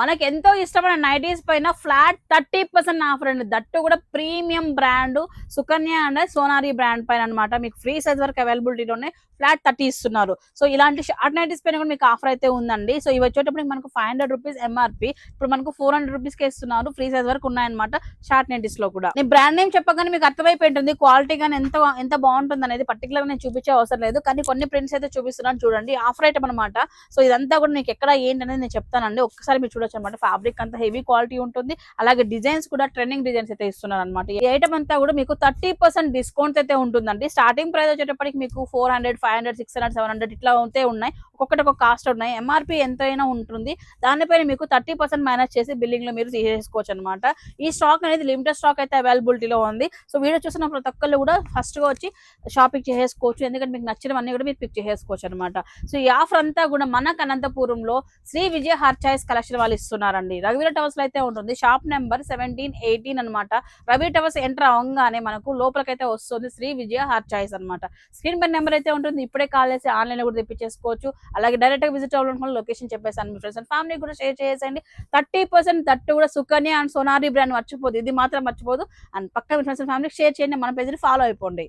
మనకి ఎంతో ఇష్టమైన నైటీస్ పైన ఫ్లాట్ థర్టీ పర్సెంట్ ఆఫర్ అండి దట్టు కూడా premium brand. Sukanya and Sonari brand పైన అనమాట మీకు ఫ్రీ సైజ్ వరకు అవైలబిలిటీలోనే ఫ్లాట్ థర్టీ ఇస్తున్నారు. సో ఇలాంటి షార్ట్ నైటీస్ పైన కూడా మీకు ఆఫర్ అయితే ఉందండి. సో ఇవి వచ్చేటప్పుడు మనకు ఫైవ్ హండ్రెడ్ రూపీస్ ఎంఆర్పి ఇప్పుడు మనకు ఫోర్ హండ్రెడ్ రూపీస్కి ఇస్తున్నారు. ఫ్రీ సైజ్ వరకు ఉన్నాయన్నమాట షార్ట్ నైటీస్లో కూడా. నేను బ్రాండ్ నేమ్ చెప్పగానే మీకు అర్థమైపోయి ఉంటుంది. క్వాలిటీ కానీ ఎంత ఎంత బాగుంటుంది అనేది పర్టికులర్ నేను చూపించే అవసరం లేదు. కానీ కొన్ని ప్రింట్స్ అయితే చూపిస్తున్నాను చూడండి. ఆఫర్ ఐటమ్ అనమాట సో ఇదంతా కూడా మీకు ఎక్కడ ఏంటి నేను చెప్తానండి. ఒక్కసారి మీరు చూడొచ్చు అనమాట ఫ్యాబ్రిక్ అంతా హెవీ క్వాలిటీ ఉంటుంది. అలాగే డిజైన్స్ కూడా ట్రెండింగ్ డిజైన్స్ అయితే ఇస్తున్నారు అనమాట ఈ ఐటమ్ అంతా కూడా మీకు థర్టీ పర్సెంట్ డిస్కౌంట్ అయితే ఉంటుందండి. స్టార్టింగ్ ప్రైస్ వచ్చేటప్పటికి మీకు four hundred five hundred six hundred seven hundred ఇట్లా అయితే ఉన్నాయి. ఒక్కొక్కటి ఒక కాస్ట్ ఉన్నాయి. ఎంఆర్పి ఎంతైనా ఉంటుంది. దానిపైన మీకు థర్టీ పర్సెంట్ మైనస్ చేసి బిల్లింగ్లో మీరు తీసేసుకోవచ్చు అనమాట ఈ స్టాక్ అనేది లిమిటెడ్ స్టాక్ అయితే అవైలబిలిటీలో ఉంది. సో వీడియో చూసిన ప్రతి ఒక్కళ్ళు కూడా ఫస్ట్గా వచ్చి షాపింగ్ చేసేసుకోవచ్చు. ఎందుకంటే మీకు నచ్చినవన్నీ కూడా మీరు పిక్ చేసేసుకోవచ్చు అనమాట సో ఈ ఆఫర్ అంతా కూడా మనకు అనంతపురంలో Shri Vijaya her choice collection వాళ్ళు ఇస్తున్నారండి. రఘువీర టవర్స్లో అయితే ఉంటుంది. షాప్ నెంబర్ సెవెంటీన్ ఎయిటీన్ అనమాట రవి టవర్స్ ఎంటర్ అవ్వగానే మనకు లోపలికైతే వస్తుంది శ్రీ విజయ హార్ చాయిస్ అనమాట స్క్రీన్ పై నెంబర్ అయితే ఉంటుంది. ఇప్పుడే కాల్ చేసి ఆన్లైన్లో కూడా తెప్పించేసుకోవచ్చు. అలాగే డైరెక్ట్గా విజిట్ అవ్వాలనుకున్న లొకేషన్ చెప్పేసాను మీ ఫ్రెండ్స్ అండ్ ఫ్యామిలీ కూడా షేర్ చేసేయండి. థర్టీ పర్సెంట్ తట్టు కూడా సుకన్య అండ్ సోనారి బ్రాండ్ మర్చిపోదు. ఇది మాత్రం మర్చిపోదు. అండ్ పక్క మీ ఫ్రెండ్స్ అండ్ ఫ్యామిలీకి షేర్ చేయండి. మన పేజ్ ఫాలో అయిపోండి.